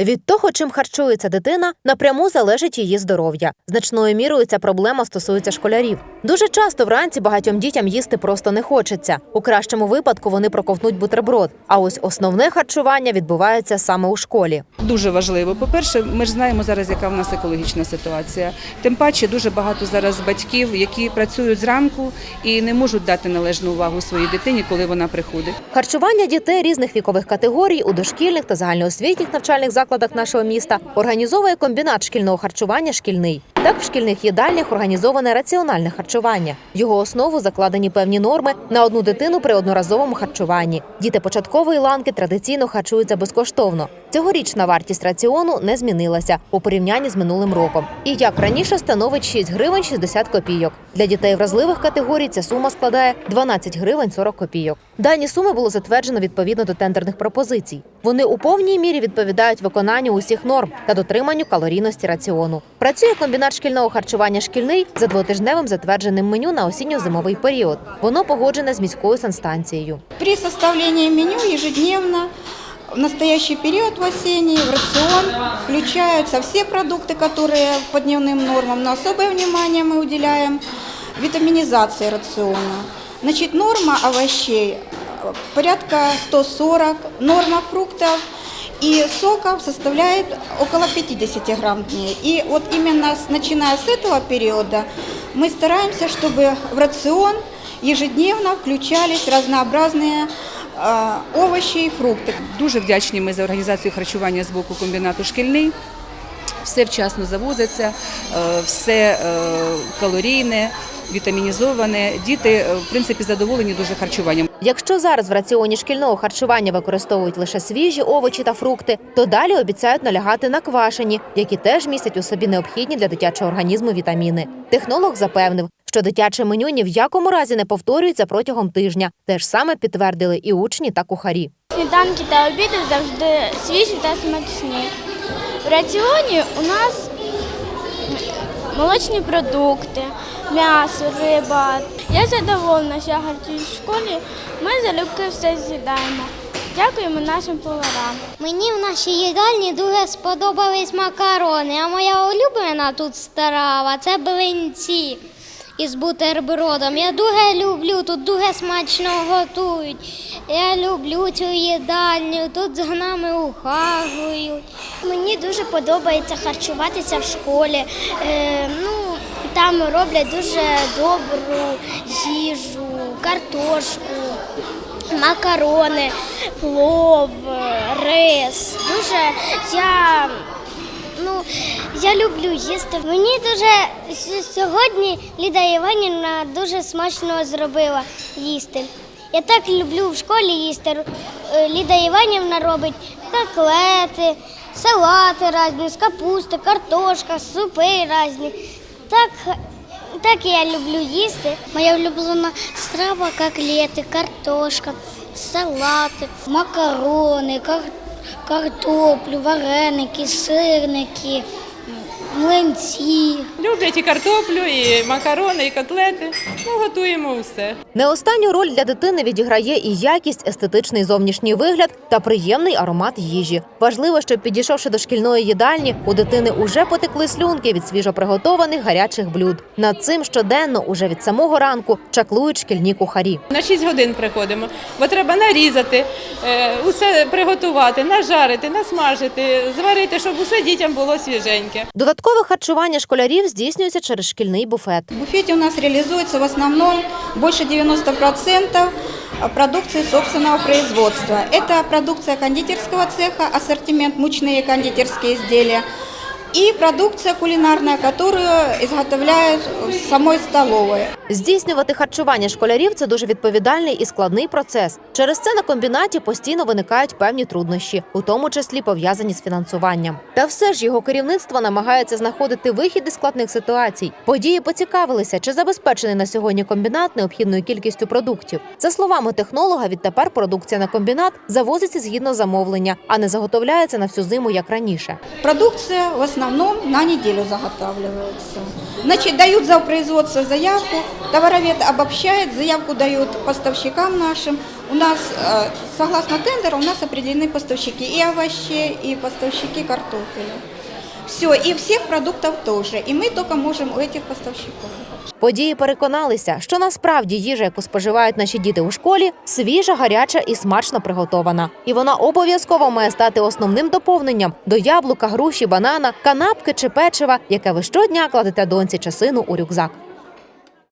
Від того, чим харчується дитина, напряму залежить її здоров'я. Значною мірою ця проблема стосується школярів. Дуже часто вранці багатьом дітям їсти просто не хочеться. У кращому випадку вони проковтнуть бутерброд. А ось основне харчування відбувається саме у школі. Дуже важливо. По-перше, ми ж знаємо зараз, яка в нас екологічна ситуація. Тим паче дуже багато зараз батьків, які працюють зранку і не можуть дати належну увагу своїй дитині, коли вона приходить. Харчування дітей різних вікових категорій у дошкільних та загальноосвітніх навчальних закладах нашого міста організовує комбінат шкільного харчування шкільний. Так, в шкільних їдальнях організоване раціональне харчування. В Його основу закладені певні норми на одну дитину при одноразовому харчуванні. Діти початкової ланки традиційно харчуються безкоштовно. Цьогорічна вартість раціону не змінилася у порівнянні з минулим роком. І як раніше становить 6 гривень 60 копійок. Для дітей вразливих категорій ця сума складає 12 гривень 40 копійок. Дані суми було затверджено відповідно до тендерних пропозицій. Вони у повній мірі відповідають виконанню усіх норм та дотриманню калорійності раціону. Працює комбінат шкільного харчування шкільний за двотижневим затвердженим меню на осінньо-зимовий період. Воно погоджене з міською санстанцією. При составлении меню ежедневно в настоящий период в осенний в рацион включаются все продукты, которые по дневным нормам, но особое внимание мы уделяем витаминизации рациона. Значит, норма овощей э, порядка 140, норма фруктов и соков составляет около 50 грамм в дней. И вот именно с- начиная с этого периода мы стараемся, чтобы в рацион ежедневно включались разнообразные э, овощи и фрукты. Дуже вдячні ми за організацію харчування з боку комбінату шкільний. Все вчасно завозиться, е, все е, калорійне, вітамінізоване. Діти, е, в принципі, задоволені дуже харчуванням. Якщо зараз в раціоні шкільного харчування використовують лише свіжі овочі та фрукти, то далі обіцяють налягати на квашені, які теж містять у собі необхідні для дитячого організму вітаміни. Технолог запевнив, що дитяче меню ні в якому разі не повторюється протягом тижня. Те ж саме підтвердили і учні та кухарі. Сніданки та обіди завжди свіжі та смачні. В раціоні у нас молочні продукти, м'ясо, риба. Я задоволена, що я харчуюсь в школі. Ми залюбки все з'їдаємо. Дякуємо нашим поварам. Мені в нашій їдальні дуже сподобались макарони, а моя улюблена тут страва це блинці із бутербродом. Я дуже люблю, тут дуже смачно готують. Я люблю цю їдальню, тут з нами ухажують. Мені дуже подобається харчуватися в школі. Е, ну, там роблять дуже добру їжу, картошку, макарони, плов, рис. Дуже я, ну, я люблю їсти. Мені дуже сьогодні Ліда Іванівна дуже смачно зробила їсти. Я так люблю в школі їсти. Е, Ліда Іванівна робить котлети, салати різні, з капусти, картошка, супи різні. Так, так я люблю їсти. Моя улюблена страва котлети, картошка, салати, макарони, картоплю, вареники, сирники, млинці. Люблять і картоплю, і макарони, і котлети. Ну, готуємо все. Не останню роль для дитини відіграє і якість, естетичний зовнішній вигляд та приємний аромат їжі. Важливо, щоб підійшовши до шкільної їдальні, у дитини уже потекли слюнки від свіжо приготованих гарячих блюд. Над цим щоденно, уже від самого ранку, чаклують шкільні кухарі. На 6 годин приходимо, бо треба нарізати, е, усе приготувати, нажарити, насмажити, зварити, щоб усе дітям було свіженьке. Додаткове харчування школярів здійснюється через шкільний буфет. В буфете у нас реалізується в основному больше 90% продукции собственного производства. Это продукция кондитерского цеха, ассортимент мучные кондитерские изделия и продукция кулинарная, которую изготовляют в самой столовой. Здійснювати харчування школярів це дуже відповідальний і складний процес. Через це на комбінаті постійно виникають певні труднощі, у тому числі пов'язані з фінансуванням. Та все ж його керівництво намагається знаходити вихід із складних ситуацій. Події поцікавилися, чи забезпечений на сьогодні комбінат необхідною кількістю продуктів. За словами технолога, відтепер продукція на комбінат завозиться згідно замовлення, а не заготовляється на всю зиму як раніше. Продукция в основном основном на неделю заготавливаются. Значит, дают за производство заявку, товаровед обобщает, заявку дают поставщикам нашим. У нас, э, согласно тендеру, у нас определены поставщики и овощей, и поставщики картофеля. Все, і всіх продуктів теж. І ми тільки можемо у цих поставщиків. Події переконалися, що насправді їжа, яку споживають наші діти у школі, свіжа, гаряча і смачно приготована. І вона обов'язково має стати основним доповненням до яблука, груші, банана, канапки чи печива, яке ви щодня кладете доньці чи сину у рюкзак.